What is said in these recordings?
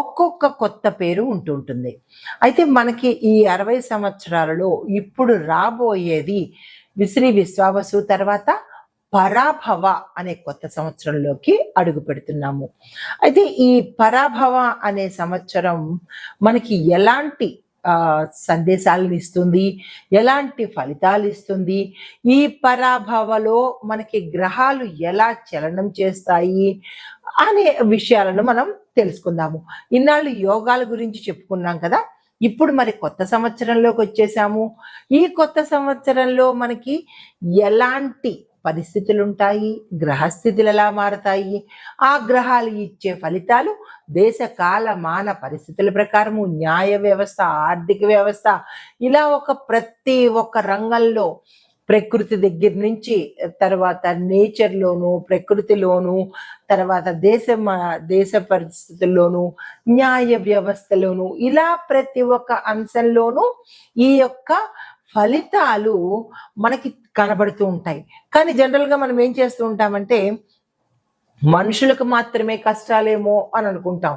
ఒక్కొక్క కొత్త పేరు ఉంటుంటుంది. అయితే మనకి ఈ అరవై సంవత్సరాలలో ఇప్పుడు రాబోయేది విశ్రీ విశ్వావసు తర్వాత పరాభవ అనే కొత్త సంవత్సరంలోకి అడుగు పెడుతున్నాము. అయితే ఈ పరాభవ అనే సంవత్సరం మనకి ఎలాంటి సందేశాలను ఇస్తుంది? ఎలాంటి ఫలితాలు ఇస్తుంది? ఈ పరాభవలో మనకి గ్రహాలు ఎలా చలనం చేస్తాయి? అనే విషయాలను మనం తెలుసుకుందాము. ఇన్నాళ్ళు యోగాల గురించి చెప్పుకున్నాం కదా ఇప్పుడు మరి కొత్త సంవత్సరంలోకి వచ్చేసాము. ఈ కొత్త సంవత్సరంలో మనకి ఎలాంటి పరిస్థితులు ఉంటాయి గ్రహస్థితులు ఎలా మారతాయి ఆ గ్రహాలు ఇచ్చే ఫలితాలు దేశ కాల మాన పరిస్థితుల ప్రకారము న్యాయ వ్యవస్థ ఆర్థిక వ్యవస్థ ఇలా ఒక ప్రతి ఒక్క రంగంలో ప్రకృతి దగ్గర నుంచి తర్వాత నేచర్లోను ప్రకృతిలోను తర్వాత దేశ దేశ పరిస్థితుల్లోనూ న్యాయ వ్యవస్థలోను ఇలా ప్రతి ఒక్క అంశంలోనూ ఈ యొక్క ఫలితాలు మనకి కనబడుతూ ఉంటాయి. కానీ జనరల్గా మనం ఏం చేస్తూ ఉంటామంటే మనుషులకు మాత్రమే కష్టాలేమో అని అనుకుంటాం.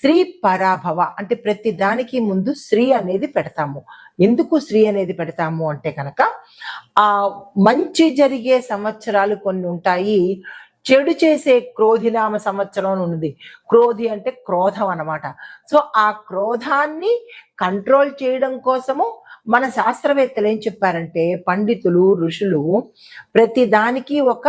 శ్రీ పరాభవ అంటే ప్రతి దానికి ముందు శ్రీ అనేది పెడతాము. ఎందుకు శ్రీ అనేది పెడతాము అంటే కనుక ఆ మంచి జరిగే సంవత్సరాలు కొన్ని ఉంటాయి. చెడు చేసే క్రోధినామ సంవత్సరం అని క్రోధి అంటే క్రోధం అనమాట సో ఆ క్రోధాన్ని కంట్రోల్ చేయడం కోసము మన శాస్త్రవేత్తలు ఏం చెప్పారంటే పండితులు ఋషులు ప్రతి దానికి ఒక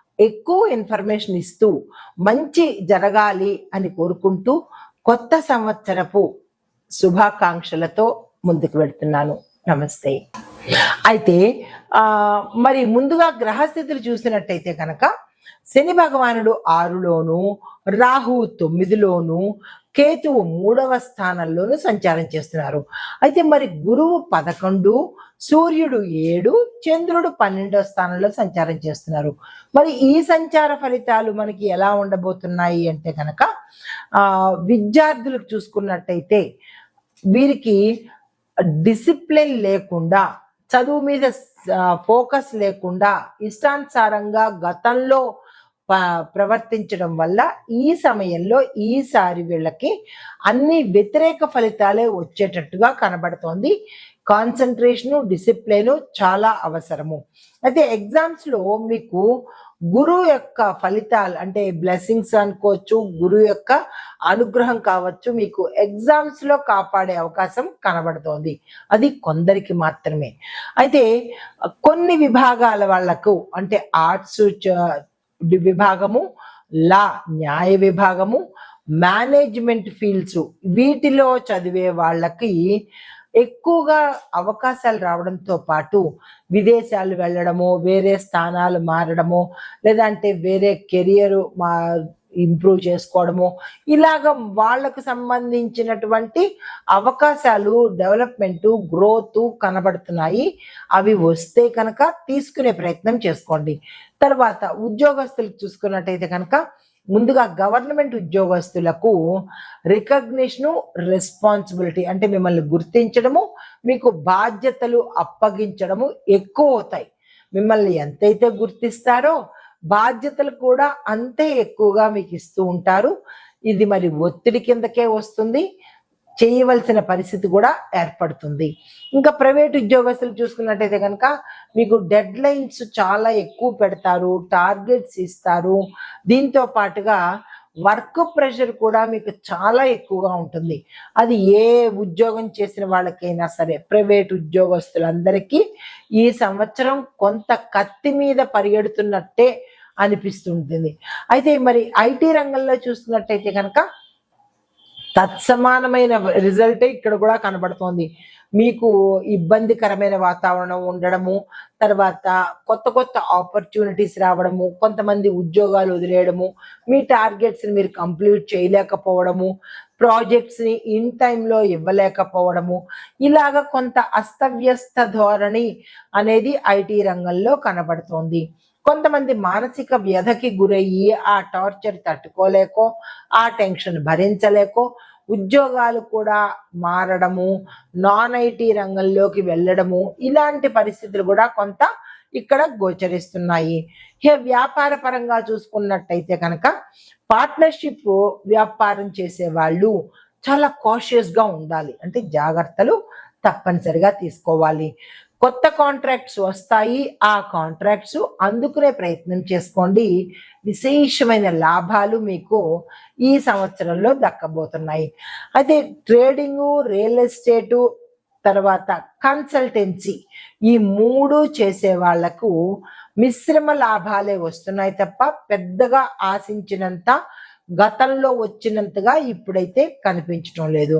ఎక్కువ ఇన్ఫర్మేషన్ ఇస్తూ మంచి జరగాలి అని కోరుకుంటూ కొత్త సంవత్సరపు శుభాకాంక్షలతో ముందుకు వెళ్తున్నాను. నమస్తే. అయితే ఆ మరి ముందుగా గ్రహస్థితులు చూసినట్టయితే కనుక శని భగవానుడు ఆరులోను రాహు తొమ్మిదిలోను కేతువు మూడవ స్థానంలోనూ సంచారం చేస్తున్నారు. అయితే మరి గురువు పదకొండు సూర్యుడు ఏడు చంద్రుడు పన్నెండవ స్థానంలో సంచారం చేస్తున్నారు. మరి ఈ సంచార ఫలితాలు మనకి ఎలా ఉండబోతున్నాయి అంటే కనుక విద్యార్థులకు చూసుకున్నట్టయితే వీరికి డిసిప్లిన్ లేకుండా చదువు మీద ఫోకస్ లేకుండా ఇష్టానుసారంగా గతంలో ప్రవర్తించడం వల్ల ఈ సమయంలో ఈసారి వీళ్ళకి అన్ని వ్యతిరేక ఫలితాలే వచ్చేటట్టుగా కనబడుతోంది. కాన్సన్ట్రేషను డిసిప్లిన్ చాలా అవసరము. అయితే ఎగ్జామ్స్లో మీకు గురువు యొక్క ఫలితాలు అంటే బ్లెస్సింగ్స్ అనుకోవచ్చు గురువు యొక్క అనుగ్రహం కావచ్చు మీకు ఎగ్జామ్స్లో కాపాడే అవకాశం కనబడుతోంది. అది కొందరికి మాత్రమే. అయితే కొన్ని విభాగాల వాళ్ళకు అంటే ఆర్ట్స్ విభాగము లా న్యాయ విభాగము మేనేజ్మెంట్ ఫీల్డ్స్ వీటిలో చదివే వాళ్ళకి ఎక్కువగా అవకాశాలు రావడంతో పాటు విదేశాలు వెళ్ళడము వేరే స్థానాలు మారడము లేదంటే వేరే కెరియర్ మా ఇంప్రూవ్ చేసుకోవడము. ఇలాగ వాళ్ళకు సంబంధించినటువంటి అవకాశాలు డెవలప్మెంట్ గ్రోత్ కనబడుతున్నాయి. అవి వస్తే కనుక తీసుకునే ప్రయత్నం చేసుకోండి. తర్వాత ఉద్యోగస్తులకు చూసుకున్నట్టయితే కనుక ముందుగా గవర్నమెంట్ ఉద్యోగస్తులకు రికగ్నిషను రెస్పాన్సిబిలిటీ అంటే మిమ్మల్ని గుర్తించడము మీకు బాధ్యతలు అప్పగించడము ఎక్కువ అవుతాయి. మిమ్మల్ని ఎంతైతే గుర్తిస్తారో బాధ్యతలు కూడా అంతే ఎక్కువగా మీకు ఇస్తూ ఉంటారు. ఇది మరి ఒత్తిడి కిందకే వస్తుంది. చేయవలసిన పరిస్థితి కూడా ఏర్పడుతుంది. ఇంకా ప్రైవేట్ ఉద్యోగస్తులు చూసుకున్నట్టయితే కనుక మీకు డెడ్ లైన్స్ చాలా ఎక్కువ పెడతారు టార్గెట్స్ ఇస్తారు. దీంతో పాటుగా వర్క్ ప్రెషర్ కూడా మీకు చాలా ఎక్కువగా ఉంటుంది. అది ఏ ఉద్యోగం చేసిన వాళ్ళకైనా సరే ప్రైవేట్ ఉద్యోగస్తులందరికీ ఈ సంవత్సరం కొంత కత్తి మీద పరిగెడుతున్నట్టే అనిపిస్తుంటుంది. అయితే మరి ఐటీ రంగంలో చూస్తున్నట్టయితే కనుక తత్సమానమైన రిజల్టే ఇక్కడ కూడా కనబడుతోంది. మీకు ఇబ్బందికరమైన వాతావరణం ఉండడము తర్వాత కొత్త కొత్త ఆపర్చునిటీస్ రావడము కొంతమంది ఉద్యోగాలు వదిలేయడము మీ టార్గెట్స్ని మీరు కంప్లీట్ చేయలేకపోవడము ప్రాజెక్ట్స్ని ఇన్ టైంలో ఇవ్వలేకపోవడము ఇలాగ కొంత అస్తవ్యస్త ధోరణి అనేది ఐటీ రంగంలో కనబడుతోంది. కొంతమంది మానసిక వ్యధకి గురయ్యి ఆ టార్చర్ తట్టుకోలేకో ఆ టెన్షన్ భరించలేకో ఉద్యోగాలు కూడా మారడము నాన్ ఐటీ రంగంలోకి వెళ్ళడము ఇలాంటి పరిస్థితులు కూడా కొంత ఇక్కడ గోచరిస్తున్నాయి. ఇక వ్యాపార పరంగా చూసుకున్నట్టయితే కనుక పార్ట్నర్షిప్ వ్యాపారం చేసే వాళ్ళు చాలా కాషియస్గా ఉండాలి. అంటే జాగ్రత్తలు తప్పనిసరిగా తీసుకోవాలి. కొత్త కాంట్రాక్ట్స్ వస్తాయి ఆ కాంట్రాక్ట్స్ అందుకునే ప్రయత్నం చేసుకోండి. విశేషమైన లాభాలు మీకు ఈ సంవత్సరంలో దక్కబోతున్నాయి. అయితే ట్రేడింగు రియల్ ఎస్టేటు తర్వాత కన్సల్టెన్సీ ఈ మూడు చేసే వాళ్ళకు మిశ్రమ లాభాలే వస్తున్నాయి తప్ప పెద్దగా ఆశించినంత గతంలో వచ్చినంతగా ఇప్పుడైతే కనిపించడం లేదు.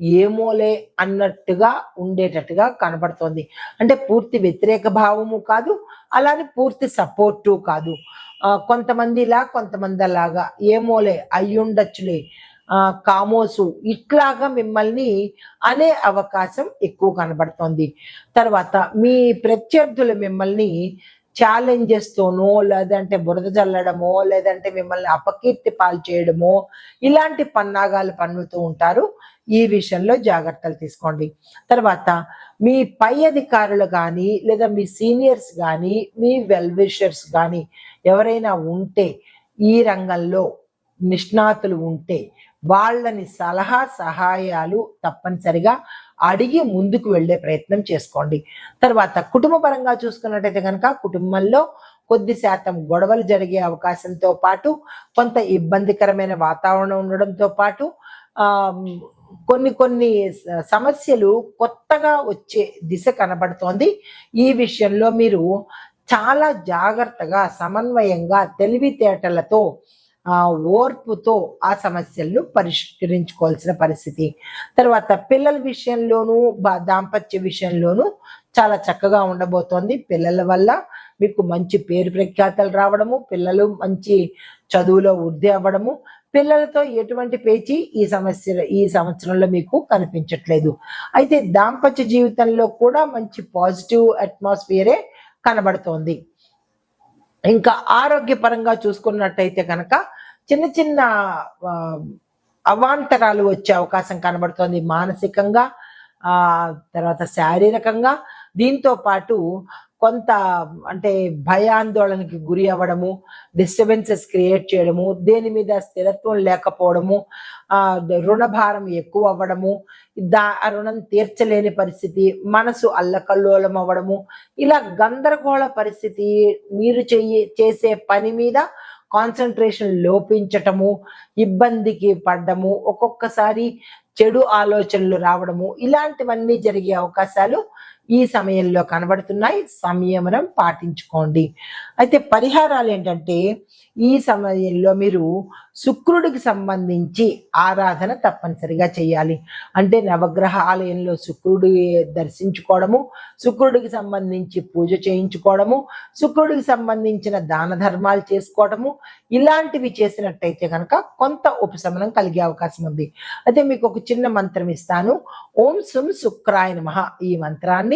ఏమోలే అన్నట్టుగా ఉండేటట్టుగా కనబడుతోంది అంటే పూర్తి వ్యతిరేక భావము కాదు అలానే పూర్తి సపోర్టు కాదు. కొంతమందిలా కొంతమంది అలాగా ఏమోలే అయ్యుండొచ్చులే. కామోసు ఇట్లాగా మిమ్మల్ని అనే అవకాశం ఎక్కువ కనబడుతోంది తర్వాత మీ ప్రత్యర్థులు మిమ్మల్ని ఛాలెంజెస్తోనో లేదంటే బురద చల్లడమో లేదంటే మిమ్మల్ని అపకీర్తి పాలు చేయడమో ఇలాంటి పన్నాగాలు పన్నుతూ ఉంటారు. ఈ విషయంలో జాగ్రత్తలు తీసుకోండి. తర్వాత మీ పై అధికారులు కానీ లేదా మీ సీనియర్స్ కానీ మీ వెల్ విషర్స్ కానీ ఎవరైనా ఉంటే ఈ రంగంలో నిష్ణాతులు ఉంటే వాళ్ళని సలహా సహాయాలు తప్పనిసరిగా అడిగి ముందుకు వెళ్ళే ప్రయత్నం చేసుకోండి. తర్వాత కుటుంబ పరంగా చూసుకున్నట్టయితే కనుక కుటుంబంలో కొద్ది శాతం గొడవలు జరిగే అవకాశంతో పాటు కొంత ఇబ్బందికరమైన వాతావరణం ఉండడంతో పాటు కొన్ని కొన్ని సమస్యలు కొత్తగా వచ్చే దిశ కనబడుతోంది. ఈ విషయంలో మీరు చాలా జాగ్రత్తగా సమన్వయంగా తెలివితేటలతో ఓర్పుతో ఆ సమస్యలను పరిష్కరించుకోవాల్సిన పరిస్థితి. తర్వాత పిల్లల విషయంలోనూ బా- దాంపత్య విషయంలోనూ చాలా చక్కగా ఉండబోతోంది. పిల్లల వల్ల మీకు మంచి పేరు ప్రఖ్యాతలు రావడము పిల్లలు మంచి చదువులో వృద్ధి అవ్వడము పిల్లలతో ఎటువంటి పేచి ఈ సమస్య ఈ సంవత్సరంలో మీకు కనిపించట్లేదు. అయితే దాంపత్య జీవితంలో కూడా మంచి పాజిటివ్ అట్మాస్ఫియరే కనబడుతోంది. ఇంకా ఆరోగ్యపరంగా చూసుకున్నట్టయితే కనుక చిన్న చిన్న అవాంతరాలు వచ్చే అవకాశం కనబడుతోంది మానసికంగా ఆ తర్వాత శారీరకంగా. దీంతో పాటు కొంత అంటే భయాందోళనకి గురి అవ్వడము డిస్టర్బెన్సెస్ క్రియేట్ చేయడము దేని మీద స్థిరత్వం లేకపోవడము ఆ రుణభారం ఎక్కువ అవ్వడము దా రుణం తీర్చలేని పరిస్థితి మనసు అల్లకల్లోలం అవ్వడము ఇలా గందరగోళ పరిస్థితి మీరు చెయ్యి చేసే పని మీద కాన్సన్ట్రేషన్ లోపించటము ఇబ్బందికి పడ్డము ఒక్కొక్కసారి చెడు ఆలోచనలు రావడము ఇలాంటివన్నీ జరిగే అవకాశాలు ఈ సమయంలో కనబడుతున్నాయి. సంయమనం పాటించుకోండి. అయితే పరిహారాలు ఏంటంటే ఈ సమయంలో మీరు శుక్రుడికి సంబంధించి ఆరాధన తప్పనిసరిగా చేయాలి. అంటే నవగ్రహ ఆలయంలో శుక్రుడి దర్శించుకోవడము శుక్రుడికి సంబంధించి పూజ చేయించుకోవడము శుక్రుడికి సంబంధించిన దాన ధర్మాలు చేసుకోవడము ఇలాంటివి చేసినట్టయితే కనుక కొంత ఉపశమనం కలిగే అవకాశం ఉంది. అయితే మీకు ఒక చిన్న మంత్రం ఇస్తాను. ఓం సుం శుక్రాయ నమ ఈ మంత్రాన్ని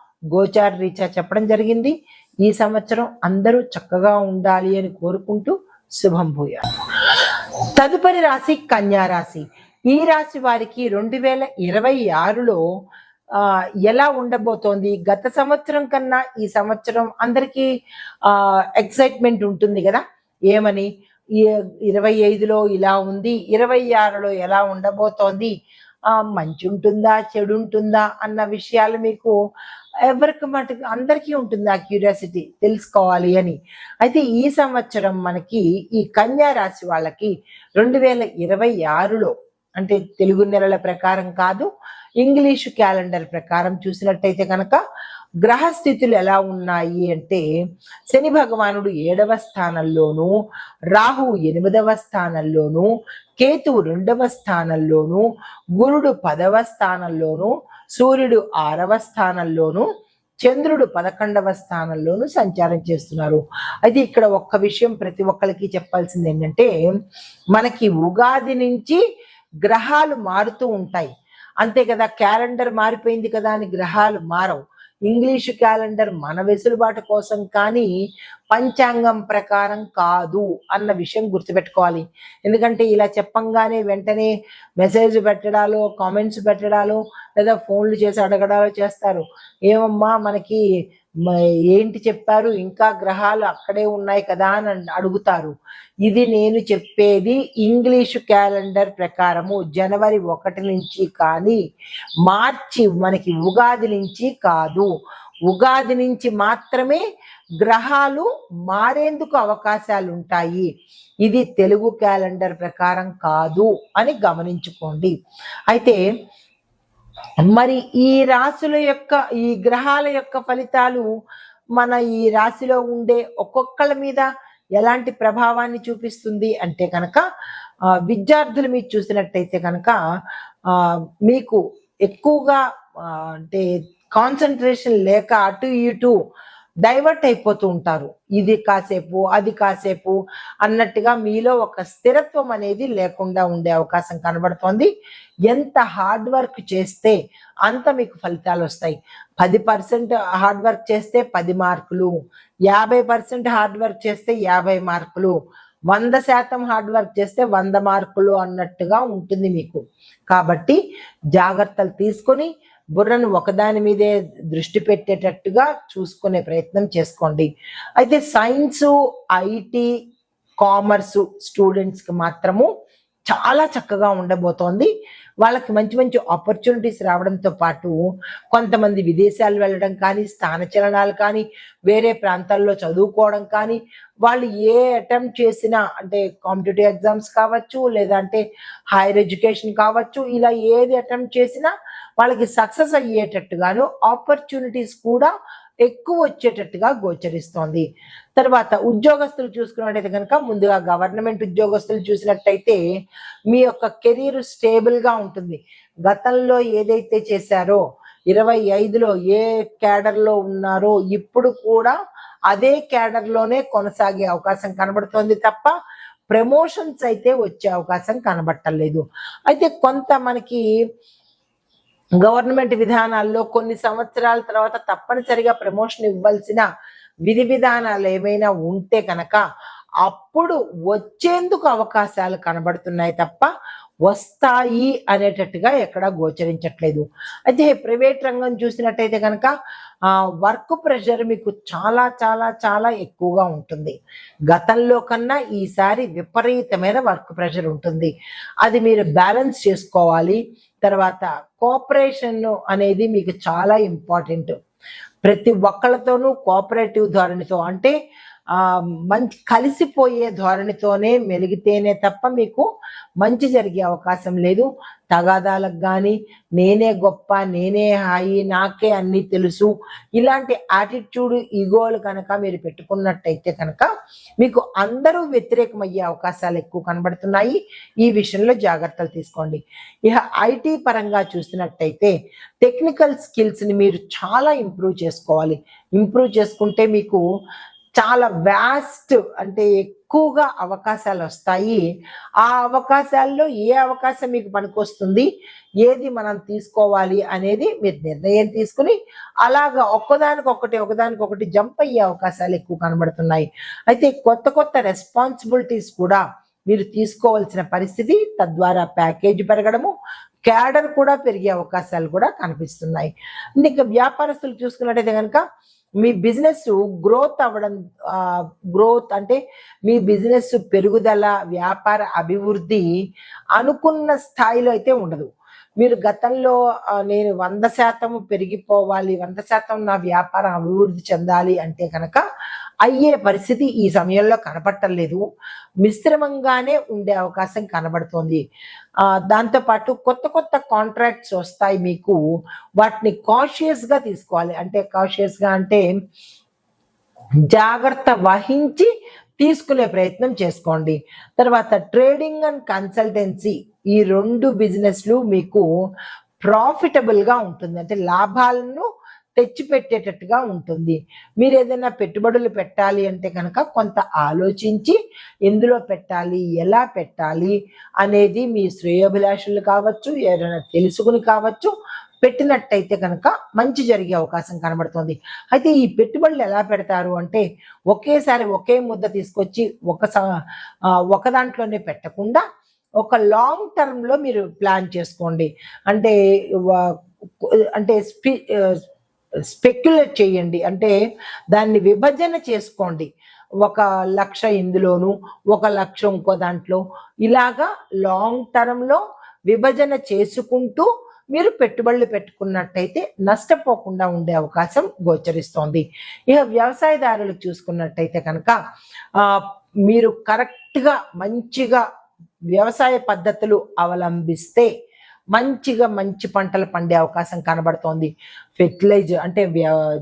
గోచార రీత్యా చెప్పడం జరిగింది. ఈ సంవత్సరం అందరూ చక్కగా ఉండాలి అని కోరుకుంటూ శుభం భూయ తదుపరి రాశి కన్యా రాశి. ఈ రాశి వారికి రెండు వేల ఇరవై ఆరులో ఆ, ఎలా ఉండబోతోంది? గత సంవత్సరం కన్నా ఈ సంవత్సరం అందరికీ ఆ ఎక్సైట్మెంట్ ఉంటుంది కదా? ఏమని? ఇరవై ఐదులో ఇలా ఉంది ఇరవై ఆరులో ఎలా ఉండబోతోంది? ఆ మంచి ఉంటుందా చెడు ఉంటుందా అన్న విషయాలు మీకు ఎవరికి మటుకు అందరికీ ఉంటుంది ఆ క్యూరియాసిటీ తెలుసుకోవాలి అని. అయితే ఈ సంవత్సరం మనకి ఈ కన్యా రాశి వాళ్ళకి రెండు వేల ఇరవై ఆరులో అంటే తెలుగు నెలల ప్రకారం కాదు ఇంగ్లీషు క్యాలెండర్ ప్రకారం చూసినట్టయితే కనుక గ్రహ స్థితులు ఎలా ఉన్నాయి అంటే శని భగవానుడు ఏడవ స్థానంలోను రాహువు ఎనిమిదవ స్థానంలోను కేతువు రెండవ స్థానంలోను గురుడు పదవ స్థానంలోను సూర్యుడు ఆరవ స్థానంలోను చంద్రుడు పదకొండవ స్థానంలోను సంచారం చేస్తున్నారు. అయితే ఇక్కడ ఒక్క విషయం ప్రతి ఒక్కరికి చెప్పాల్సింది ఏంటంటే మనకి ఉగాది నుంచి గ్రహాలు మారుతూ ఉంటాయి. అంతే కదా క్యాలెండర్ మారిపోయింది కదా అని గ్రహాలు మారవు. ఇంగ్లీషు క్యాలెండర్ మన వెసులుబాటు కోసం కానీ పంచాంగం ప్రకారం కాదు అన్న విషయం గుర్తుపెట్టుకోవాలి. ఎందుకంటే ఇలా చెప్పంగానే వెంటనే మెసేజ్ పెట్టడాలు కామెంట్స్ పెట్టడాలు లేదా ఫోన్లు చేసి అడగడాలు చేస్తారు. ఏమమ్మా మనకి ఏంటి చెప్పారు? ఇంకా గ్రహాలు అక్కడే ఉన్నాయి కదా అని అడుగుతారు. ఇది నేను చెప్పేది ఇంగ్లీషు క్యాలెండర్ ప్రకారము. జనవరి ఒకటి నుంచి కానీ మార్చి మనకి ఉగాది నుంచి కాదు. ఉగాది నుంచి మాత్రమే గ్రహాలు మారేందుకు అవకాశాలు ఉంటాయి ఇది తెలుగు క్యాలెండర్ ప్రకారం కాదు అని గమనించుకోండి. అయితే మరి ఈ రాశుల యొక్క ఈ గ్రహాల యొక్క ఫలితాలు మన ఈ రాశిలో ఉండే ఒక్కొక్కళ్ళ మీద ఎలాంటి ప్రభావాన్ని చూపిస్తుంది అంటే కనుక విద్యార్థులు మీరు చూసినట్టయితే కనుక మీకు ఎక్కువగా అంటే కాన్సన్ట్రేషన్ లేక అటు ఇటు డైవర్ట్ అయిపోతూ ఉంటారు. ఇది కాసేపు అది కాసేపు అన్నట్టుగా మీలో ఒక స్థిరత్వం అనేది లేకుండా ఉండే అవకాశం కనబడుతోంది. ఎంత హార్డ్ వర్క్ చేస్తే అంత మీకు ఫలితాలు వస్తాయి. పది పర్సెంట్ హార్డ్ వర్క్ చేస్తే పది మార్కులు యాభై పర్సెంట్ హార్డ్ వర్క్ చేస్తే యాభై మార్కులు వంద శాతం హార్డ్ వర్క్ చేస్తే వంద మార్కులు అన్నట్టుగా ఉంటుంది మీకు. కాబట్టి జాగ్రత్తలు తీసుకొని బుర్రను ఒకదాని మీదే దృష్టి పెట్టేటట్టుగా చూసుకునే ప్రయత్నం చేసుకోండి. అయితే సైన్స్ ఐటీ కామర్స్ స్టూడెంట్స్కి మాత్రము చాలా చక్కగా ఉండబోతోంది. వాళ్ళకి మంచి మంచి ఆపర్చునిటీస్ రావడంతో పాటు కొంతమంది విదేశాలు వెళ్ళడం కానీ స్థానచలనాలు కానీ వేరే ప్రాంతాల్లో చదువుకోవడం కానీ వాళ్ళు ఏ అటెంప్ట్ చేసినా అంటే కాంపిటేటివ్ ఎగ్జామ్స్ కావచ్చు లేదంటే హైయర్ ఎడ్యుకేషన్ కావచ్చు ఇలా ఏది అటెంప్ట్ చేసినా వాళ్ళకి సక్సెస్ అయ్యేటట్టుగాను ఆపర్చునిటీస్ కూడా ఎక్కువ వచ్చేటట్టుగా గోచరిస్తోంది. తర్వాత ఉద్యోగస్తులు చూసుకున్నట్టయితే కనుక ముందుగా గవర్నమెంట్ ఉద్యోగస్తులు చూసినట్టయితే మీ యొక్క కెరీర్ స్టేబుల్గా ఉంటుంది. గతంలో ఏదైతే చేశారో ఇరవై ఐదులో ఏ క్యాడర్లో ఉన్నారో ఇప్పుడు కూడా అదే క్యాడర్లోనే కొనసాగే అవకాశం కనబడుతోంది తప్ప ప్రమోషన్స్ అయితే వచ్చే అవకాశం కనబట్టలేదు. అయితే కొంత మనకి గవర్నమెంట్ విధానాల్లో కొన్ని సంవత్సరాల తర్వాత తప్పనిసరిగా ప్రమోషన్ ఇవ్వాల్సిన విధి విధానాలు ఏమైనా ఉంటే కనుక అప్పుడు వచ్చేందుకు అవకాశాలు కనబడుతున్నాయి తప్ప వస్తాయి అనేటట్టుగా ఎక్కడా గోచరించట్లేదు. అయితే ప్రైవేట్ రంగం చూసినట్టయితే కనుక వర్క్ ప్రెషర్ మీకు చాలా చాలా చాలా ఎక్కువగా ఉంటుంది. గతంలో కన్నా ఈసారి విపరీతమైన వర్క్ ప్రెషర్ ఉంటుంది. అది మీరు బ్యాలెన్స్ చేసుకోవాలి. తర్వాత కోఆపరేషన్ అనేది మీకు చాలా ఇంపార్టెంట్. ప్రతి ఒక్కళ్ళతోనూ కోఆపరేటివ్ ధోరణితో అంటే మంచి కలిసిపోయే ధోరణితోనే మెలిగితేనే తప్ప మీకు మంచి జరిగే అవకాశం లేదు. తగాదాలకు కానీ నేనే గొప్ప నేనే హాయి నాకే అన్నీ తెలుసు. ఇలాంటి యాటిట్యూడ్ ఈగోలు కనుక మీరు పెట్టుకున్నట్టయితే కనుక మీకు అందరూ వ్యతిరేకమయ్యే అవకాశాలు ఎక్కువ కనబడుతున్నాయి. ఈ విషయంలో జాగ్రత్తలు తీసుకోండి. ఇక ఐటీ పరంగా చూసినట్టయితే టెక్నికల్ స్కిల్స్ని మీరు చాలా ఇంప్రూవ్ చేసుకోవాలి. ఇంప్రూవ్ చేసుకుంటే మీకు చాలా వ్యాస్ట్ అంటే ఎక్కువగా అవకాశాలు వస్తాయి. ఆ అవకాశాల్లో ఏ అవకాశం మీకు పనికొస్తుంది? ఏది మనం తీసుకోవాలి అనేది మీరు నిర్ణయం తీసుకుని అలాగా ఒక్కదానికొకటి ఒకదానికొకటి జంప్ అయ్యే అవకాశాలు ఎక్కువ కనబడుతున్నాయి. అయితే కొత్త కొత్త రెస్పాన్సిబిలిటీస్ కూడా మీరు తీసుకోవాల్సిన పరిస్థితి తద్వారా ప్యాకేజ్ పెరగడము క్యాడర్ కూడా పెరిగే అవకాశాలు కూడా కనిపిస్తున్నాయి. ఇంకా వ్యాపారస్తులు చూసుకున్నట్టయితే కనుక మీ బిజినెస్ గ్రోత్ అవ్వడం గ్రోత్ అంటే మీ బిజినెస్ పెరుగుదల వ్యాపార అభివృద్ధి అనుకున్న స్థాయిలో అయితే ఉండదు. మీరు గతంలో నేను వంద శాతం పెరిగిపోవాలి వంద శాతం నా వ్యాపారం అభివృద్ధి చెందాలి అంటే కనుక అయ్యే పరిస్థితి ఈ సమయంలో కనపడటం లేదు మిశ్రమంగానే ఉండే అవకాశం కనబడుతోంది. దాంతోపాటు కొత్త కొత్త కాంట్రాక్ట్స్ వస్తాయి మీకు. వాటిని కాషియస్గా తీసుకోవాలి. అంటే కాషియస్గా అంటే జాగ్రత్త వహించి తీసుకునే ప్రయత్నం చేసుకోండి. తర్వాత ట్రేడింగ్ అండ్ కన్సల్టెన్సీ ఈ రెండు బిజినెస్లు మీకు ప్రాఫిటబుల్గా ఉంటుంది. అంటే లాభాలను తెచ్చిపెట్టేటట్టుగా ఉంటుంది. మీరు ఏదైనా పెట్టుబడులు పెట్టాలి అంటే కనుక కొంత ఆలోచించి ఎందులో పెట్టాలి ఎలా పెట్టాలి అనేది మీ శ్రేయోభిలాషులు కావచ్చు ఏదైనా తెలుసుకుని కావచ్చు పెట్టినట్టయితే కనుక మంచి జరిగే అవకాశం కనబడుతుంది. అయితే ఈ పెట్టుబడులు ఎలా పెడతారు అంటే ఒకేసారి ఒకే ముద్ద తీసుకొచ్చి ఒక ఒక దాంట్లోనే పెట్టకుండా ఒక లాంగ్ టర్మ్లో మీరు ప్లాన్ చేసుకోండి. అంటే అంటే స్పీ స్పెక్యులేట్ చేయండి. అంటే దాన్ని విభజన చేసుకోండి. ఒక లక్ష ఇందులోను ఒక లక్ష ఇంకో దాంట్లో. ఇలాగా లాంగ్ టర్మ్లో విభజన చేసుకుంటూ మీరు పెట్టుబడులు పెట్టుకున్నట్టయితే నష్టపోకుండా ఉండే అవకాశం గోచరిస్తోంది. ఇక వ్యవసాయదారులు చూసుకున్నట్టయితే కనుక మీరు కరెక్ట్గా మంచిగా వ్యవసాయ పద్ధతులు అవలంబిస్తే మంచిగా మంచి పంటలు పండే అవకాశం కనబడుతోంది. ఫెర్టిలైజర్ అంటే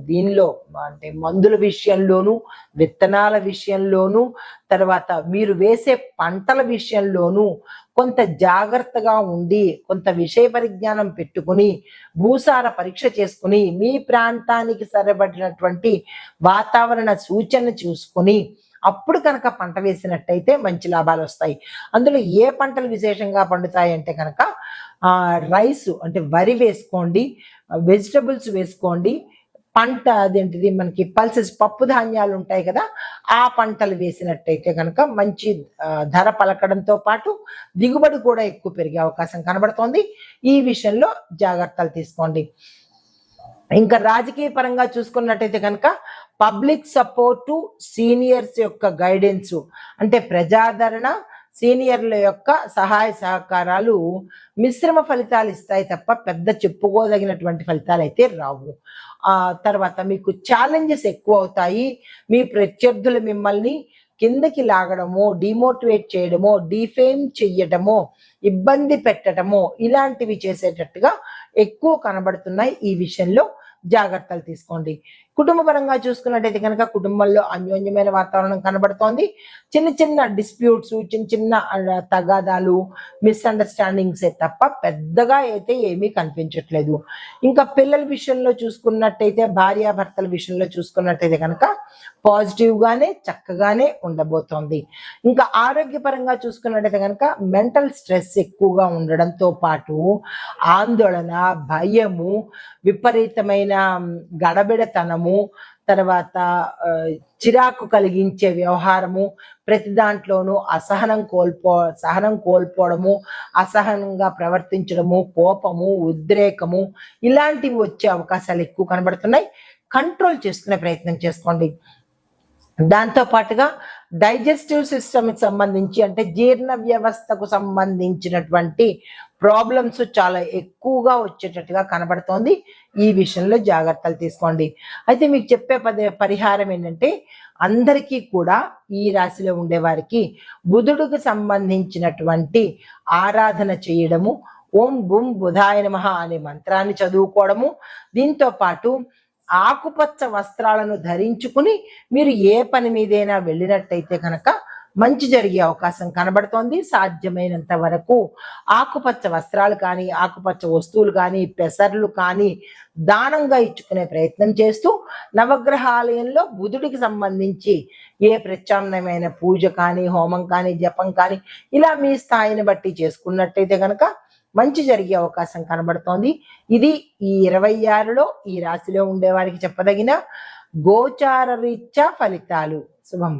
దీనిలో అంటే మందుల విషయంలోను విత్తనాల విషయంలోను తర్వాత మీరు వేసే పంటల విషయంలోను కొంత జాగ్రత్తగా ఉండి కొంత విషయ పరిజ్ఞానం పెట్టుకుని భూసార పరీక్ష చేసుకుని మీ ప్రాంతానికి సరిపడినటువంటి వాతావరణ సూచన చూసుకుని అప్పుడు కనుక పంట వేసినట్టయితే మంచి లాభాలు వస్తాయి. అందులో ఏ పంటలు విశేషంగా పండుతాయి అంటే కనుక రైస్ అంటే వరి వేసుకోండి వెజిటబుల్స్ వేసుకోండి. పంట అదేంటిది? మనకి పల్సెస్ పప్పు ధాన్యాలు ఉంటాయి కదా ఆ పంటలు వేసినట్టయితే కనుక మంచి ధర పలకడంతో పాటు దిగుబడి కూడా ఎక్కువ పెరిగే అవకాశం కనబడుతోంది. ఈ విషయంలో జాగ్రత్తలు తీసుకోండి. ఇంకా రాజకీయ పరంగా చూసుకున్నట్టయితే కనుక పబ్లిక్ సపోర్టు సీనియర్స్ యొక్క గైడెన్స్ అంటే ప్రజాదరణ సీనియర్ల యొక్క సహాయ సహకారాలు మిశ్రమ ఫలితాలు ఇస్తాయి తప్ప పెద్ద చెప్పుకోదగినటువంటి ఫలితాలు అయితే రావు. ఆ తర్వాత మీకు ఛాలెంజెస్ ఎక్కువ అవుతాయి. మీ ప్రత్యర్థులు మిమ్మల్ని కిందకి లాగడమో డిమోటివేట్ చేయడమో డిఫేమ్ చెయ్యడమో ఇబ్బంది పెట్టడమో ఇలాంటివి చేసేటట్టుగా ఎక్కువ కనబడుతున్నాయి ఈ విషయంలో జాగ్రత్తలు తీసుకోండి. కుటుంబ పరంగా చూసుకున్నట్టయితే కనుక కుటుంబంలో అన్యోన్యమైన వాతావరణం కనబడుతోంది. చిన్న చిన్న డిస్ప్యూట్స్ చిన్న చిన్న తగాదాలు మిస్అండర్స్టాండింగ్స్ తప్ప పెద్దగా అయితే ఏమీ కనిపించట్లేదు. ఇంకా పిల్లల విషయంలో చూసుకున్నట్టయితే భార్యాభర్తల విషయంలో చూసుకున్నట్టయితే కనుక పాజిటివ్ గానే చక్కగానే ఉండబోతోంది. ఇంకా ఆరోగ్యపరంగా చూసుకున్నట్టయితే కనుక మెంటల్ స్ట్రెస్ ఎక్కువగా ఉండడంతో పాటు ఆందోళన భయము విపరీతమైన గడబిడతనము గడబిడతనము తర్వాత చిరాకు కలిగించే వ్యవహారము ప్రతి దాంట్లోనూ అసహనం కోల్పో సహనం కోల్పోవడము అసహనంగా ప్రవర్తించడము కోపము ఉద్రేకము ఇలాంటివి వచ్చే అవకాశాలు ఎక్కువ కనబడుతున్నాయి. కంట్రోల్ చేసుకునే ప్రయత్నం చేసుకోండి. దాంతో పాటుగా డైజెస్టివ్ సిస్టమ్కి సంబంధించి అంటే జీర్ణ వ్యవస్థకు సంబంధించినటువంటి ప్రాబ్లమ్స్ చాలా ఎక్కువగా వచ్చేటట్టుగా కనబడుతోంది. ఈ విషయంలో జాగ్రత్తలు తీసుకోండి. అయితే మీకు చెప్పే పదే పరిహారం ఏంటంటే అందరికీ కూడా ఈ రాశిలో ఉండేవారికి బుధుడుకు బుధుడికి సంబంధించినటువంటి ఆరాధన చేయడము ఓం బుం బుధాయ నమః అనే మంత్రాన్ని చదువుకోవడము దీంతో పాటు ఆకుపచ్చ వస్త్రాలను ధరించుకుని మీరు ఏ పని మీదైనా వెళ్ళినట్టయితే కనుక మంచి జరిగే అవకాశం కనబడుతోంది. సాధ్యమైనంత వరకు ఆకుపచ్చ వస్త్రాలు కానీ ఆకుపచ్చ వస్తువులు కానీ పెసర్లు కానీ దానంగా ఇచ్చుకునే ప్రయత్నం చేస్తూ నవగ్రహాలయంలో బుధుడికి సంబంధించి ఏ ప్రత్యామ్నాయమైన పూజ కానీ హోమం కానీ జపం కానీ ఇలా మీ స్థాయిని బట్టి చేసుకున్నట్టయితే కనుక మంచి జరిగే అవకాశం కనబడుతోంది. ఇది ఈ ఇరవై ఆరులో ఈ రాశిలో ఉండేవారికి చెప్పదగిన గోచార రీత్యా ఫలితాలు. శుభం